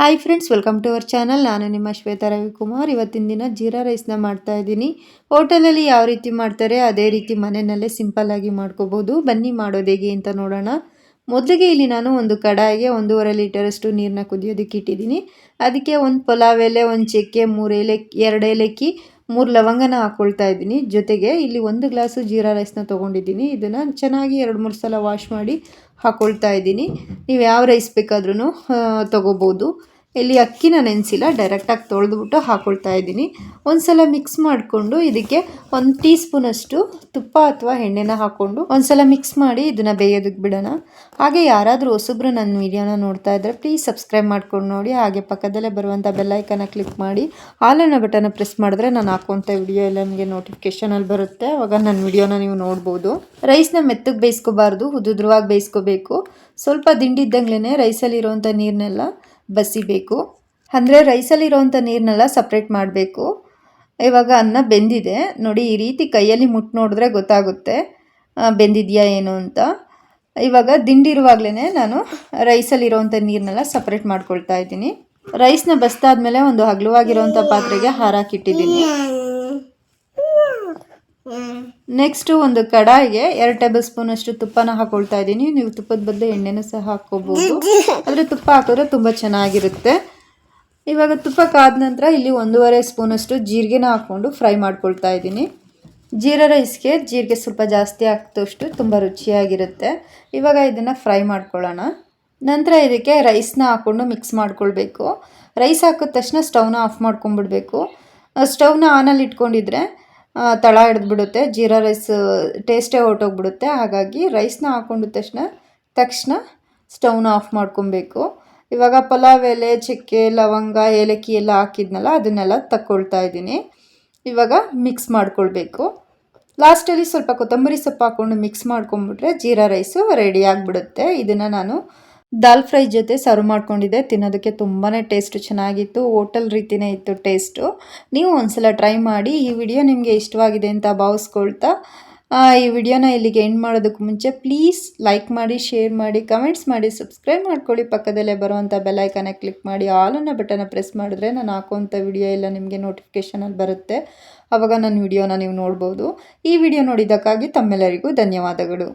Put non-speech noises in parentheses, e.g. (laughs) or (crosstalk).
Hi friends welcome to our channel ನಾನು ನಿಮ್ಮ ಶ್ವೇತಾ ರವಿಕುಮಾರ್. ಇವತ್ತಿನ ದಿನ ಜೀರಾ ರೈಸ್ನ ಮಾಡ್ತಾ ಇದ್ದೀನಿ. ಹೋಟೆಲಲ್ಲಿ ಯಾವ ರೀತಿ ಮಾಡ್ತಾರೆ, ಅದೇ ರೀತಿ ಮನೆಯಲ್ಲೇ ಸಿಂಪಲ್ಲಾಗಿ ಮಾಡ್ಕೋಬೋದು. ಬನ್ನಿ ಮಾಡೋದು ಹೇಗೆ ಅಂತ ನೋಡೋಣ. ಮೊದಲಿಗೆ ಇಲ್ಲಿ ನಾನು ಒಂದು ಕಡಾಯಿಗೆ ಒಂದೂವರೆ ಲೀಟರಷ್ಟು ನೀರನ್ನ ಕುದಿಯೋದಕ್ಕೆ ಇಟ್ಟಿದ್ದೀನಿ. ಅದಕ್ಕೆ ಒಂದು ಪಲಾವ್ ಎಲೆ, ಒಂದು ಚಕ್ಕೆ, ಮೂರು ಎಲೆ ಎರಡು ಏಲಕ್ಕಿ ಮೂರು ಲವಂಗನ ಹಾಕ್ಕೊಳ್ತಾ ಇದ್ದೀನಿ. ಜೊತೆಗೆ ಇಲ್ಲಿ ಒಂದು ಗ್ಲಾಸು ಜೀರಾ ರೈಸ್ನ ತೊಗೊಂಡಿದ್ದೀನಿ. ಇದನ್ನು ಚೆನ್ನಾಗಿ ಎರಡು ಮೂರು ಸಲ ವಾಶ್ ಮಾಡಿ ಹಾಕ್ಕೊಳ್ತಾ ಇದ್ದೀನಿ. ನೀವು ಯಾವ ರೈಸ್ ಬೇಕಾದ್ರೂ ತೊಗೋಬೋದು. ಇಲ್ಲಿ ಅಕ್ಕಿನ ನೆನೆಸಿಲ್ಲ ಡೈರೆಕ್ಟಾಗಿ ತೊಳೆದ್ಬಿಟ್ಟು ಹಾಕ್ಕೊಳ್ತಾ ಇದ್ದೀನಿ. ಒಂದು ಸಲ ಮಿಕ್ಸ್ ಮಾಡಿಕೊಂಡು ಇದಕ್ಕೆ ಒಂದು ಟೀ ಸ್ಪೂನಷ್ಟು ತುಪ್ಪ ಅಥವಾ ಎಣ್ಣೆನ ಹಾಕ್ಕೊಂಡು ಒಂದು ಸಲ ಮಿಕ್ಸ್ ಮಾಡಿ ಇದನ್ನು ಬೇಯೋದಕ್ಕೆ ಬಿಡೋಣ. ಹಾಗೆ ಯಾರಾದರೂ ಹೊಸಬ್ರು ನನ್ನ ವೀಡಿಯೋನ ನೋಡ್ತಾ ಇದ್ದರೆ ಪ್ಲೀಸ್ ಸಬ್ಸ್ಕ್ರೈಬ್ ಮಾಡ್ಕೊಂಡು ನೋಡಿ. ಹಾಗೆ ಪಕ್ಕದಲ್ಲೇ ಬರುವಂಥ ಬೆಲ್ಲೈಕನ್ನ ಕ್ಲಿಕ್ ಮಾಡಿ. ಹಾಲನ್ನ ಬಟನ್ನ ಪ್ರೆಸ್ ಮಾಡಿದ್ರೆ ನಾನು ಹಾಕುವಂಥ ವಿಡಿಯೋ ಎಲ್ಲ ನಿಮಗೆ ನೋಟಿಫಿಕೇಷನಲ್ಲಿ ಬರುತ್ತೆ. ಆವಾಗ ನನ್ನ ವಿಡಿಯೋನ ನೀವು ನೋಡ್ಬೋದು. ರೈಸ್ನ ಮೆತ್ತಗೆ ಬೇಯಿಸ್ಕೋಬಾರ್ದು ಉದುದ್ರವಾಗಿ ಬೇಯಿಸ್ಕೋಬೇಕು. ಸ್ವಲ್ಪ ದಿಂಡಿದ್ದಂಗ್ಲೇ ರೈಸಲ್ಲಿರುವಂಥ ನೀರನ್ನೆಲ್ಲ ಬಸಿಬೇಕು ಅಂದರೆ ರೈಸಲ್ಲಿರೋವಂಥ ನೀರನ್ನೆಲ್ಲ ಸಪ್ರೇಟ್ ಮಾಡಬೇಕು. ಇವಾಗ ಅನ್ನ ಬೆಂದಿದೆ. ನೋಡಿ, ಈ ರೀತಿ ಕೈಯಲ್ಲಿ ಮುಟ್ಟು ನೋಡಿದ್ರೆ ಗೊತ್ತಾಗುತ್ತೆ. ಬೆಂದಿದೆಯಾ ಏನು ಅಂತ. ಇವಾಗ ದಿಂಡಿರುವಾಗಲೇ ನಾನು ರೈಸಲ್ಲಿರೋವಂಥ ನೀರನ್ನೆಲ್ಲ ಸಪ್ರೇಟ್ ಮಾಡ್ಕೊಳ್ತಾ ಇದ್ದೀನಿ. ರೈಸ್ನ ಬಸ್ತಾದ್ಮೇಲೆ ಒಂದು ಹಗಲುವಾಗಿರೋವಂಥ ಪಾತ್ರೆಗೆ ಹಾರಾಕಿಟ್ಟಿದ್ದೀನಿ ನೆಕ್ಸ್ಟು ಒಂದು ಕಡಾಯಿಗೆ ಎರಡು ಟೇಬಲ್ ಸ್ಪೂನ್ ಅಷ್ಟು ತುಪ್ಪನ ಹಾಕೊಳ್ತಾ ಇದ್ದೀನಿ. ನೀವು ತುಪ್ಪದ ಬದಲು ಎಣ್ಣೆನೂ ಸಹ ಹಾಕ್ಕೋಬೋದು. (laughs) ಆದರೆ ತುಪ್ಪ ಹಾಕಿದ್ರೆ ತುಂಬ ಚೆನ್ನಾಗಿರುತ್ತೆ. ಇವಾಗ ತುಪ್ಪ ಕಾದ ನಂತರ ಇಲ್ಲಿ ಒಂದೂವರೆ ಸ್ಪೂನಷ್ಟು ಜೀರಿಗೆನ ಹಾಕ್ಕೊಂಡು ಫ್ರೈ ಮಾಡ್ಕೊಳ್ತಾ ಇದ್ದೀನಿ. ಜೀರಾ ರೈಸ್ಗೆ ಜೀರಿಗೆ ಸ್ವಲ್ಪ ಜಾಸ್ತಿ ಹಾಕಿದಷ್ಟು ತುಂಬ ರುಚಿಯಾಗಿರುತ್ತೆ. ಇವಾಗ ಇದನ್ನು ಫ್ರೈ ಮಾಡ್ಕೊಳ್ಳೋಣ. ನಂತರ ಇದಕ್ಕೆ ರೈಸ್ನ ಹಾಕ್ಕೊಂಡು ಮಿಕ್ಸ್ ಮಾಡ್ಕೊಳ್ಬೇಕು. ರೈಸ್ ಹಾಕಿದ ತಕ್ಷಣ ಸ್ಟವ್ನ ಆಫ್ ಮಾಡ್ಕೊಂಬಿಡ್ಬೇಕು ಸ್ಟವ್ನ ಆನಲ್ಲಿ ಇಟ್ಕೊಂಡಿದ್ರೆ ತಳ ಹಿಡಿದ್ಬಿಡುತ್ತೆ, ಜೀರಾ ರೈಸ್ ಟೇಸ್ಟೇ ಹೊರಟೋಗ್ಬಿಡುತ್ತೆ. ಹಾಗಾಗಿ ರೈಸ್ನ ಹಾಕ್ಕೊಂಡ ತಕ್ಷಣ ತಕ್ಷಣ ಸ್ಟವ್ನ ಆಫ್ ಮಾಡ್ಕೊಬೇಕು. ಇವಾಗ ಪಲಾವ್ ಎಲೆ, ಚಕ್ಕೆ, ಲವಂಗ, ಏಲಕ್ಕಿ ಎಲ್ಲ ಹಾಕಿದ್ನಲ್ಲ, ಅದನ್ನೆಲ್ಲ ತಕ್ಕೊಳ್ತಾ ಇದ್ದೀನಿ. ಇವಾಗ ಮಿಕ್ಸ್ ಮಾಡ್ಕೊಳ್ಬೇಕು. ಲಾಸ್ಟಲ್ಲಿ ಸ್ವಲ್ಪ ಕೊತ್ತಂಬರಿ ಸೊಪ್ಪು ಹಾಕ್ಕೊಂಡು ಮಿಕ್ಸ್ ಮಾಡ್ಕೊಂಬಿಟ್ರೆ ಜೀರಾ ರೈಸು ರೆಡಿ ಆಗಿಬಿಡುತ್ತೆ. ಇದನ್ನು ನಾನು ದಾಲ್ ಫ್ರೈ ಜೊತೆ ಸರ್ವ್ ಮಾಡ್ಕೊಂಡಿದ್ದೆ. ತಿನ್ನೋದಕ್ಕೆ ತುಂಬಾ ಟೇಸ್ಟ್ ಚೆನ್ನಾಗಿತ್ತು. ಹೋಟೆಲ್ ರೀತಿಯೇ ಇತ್ತು ಟೇಸ್ಟು ನೀವು ಒಂದ್ಸಲ ಟ್ರೈ ಮಾಡಿ. ಈ ವಿಡಿಯೋ ನಿಮಗೆ ಇಷ್ಟವಾಗಿದೆ ಅಂತ ಭಾವಿಸ್ಕೊಳ್ತಾ ಈ ವಿಡಿಯೋನ ಇಲ್ಲಿಗೆ ಎಂಡ್ ಮಾಡೋದಕ್ಕೆ ಮುಂಚೆ ಪ್ಲೀಸ್ ಲೈಕ್ ಮಾಡಿ ಶೇರ್ ಮಾಡಿ ಕಮೆಂಟ್ಸ್ ಮಾಡಿ ಸಬ್ಸ್ಕ್ರೈಬ್ ಮಾಡ್ಕೊಳ್ಳಿ. ಪಕ್ಕದಲ್ಲೇ ಬರುವಂಥ ಬೆಲ್ಲೈಕನ್ನ ಕ್ಲಿಕ್ ಮಾಡಿ. ಆಲನ್ನು ಬಟನ್ನ ಪ್ರೆಸ್ ಮಾಡಿದ್ರೆ ನಾನು ಹಾಕುವಂಥ ವಿಡಿಯೋ ಎಲ್ಲ ನಿಮಗೆ ನೋಟಿಫಿಕೇಷನಲ್ಲಿ ಬರುತ್ತೆ. ಆವಾಗ ನನ್ನ ವಿಡಿಯೋನ ನೀವು ನೋಡ್ಬೋದು. ಈ ವಿಡಿಯೋ ನೋಡಿದ್ದಕ್ಕಾಗಿ ತಮ್ಮೆಲ್ಲರಿಗೂ ಧನ್ಯವಾದಗಳು.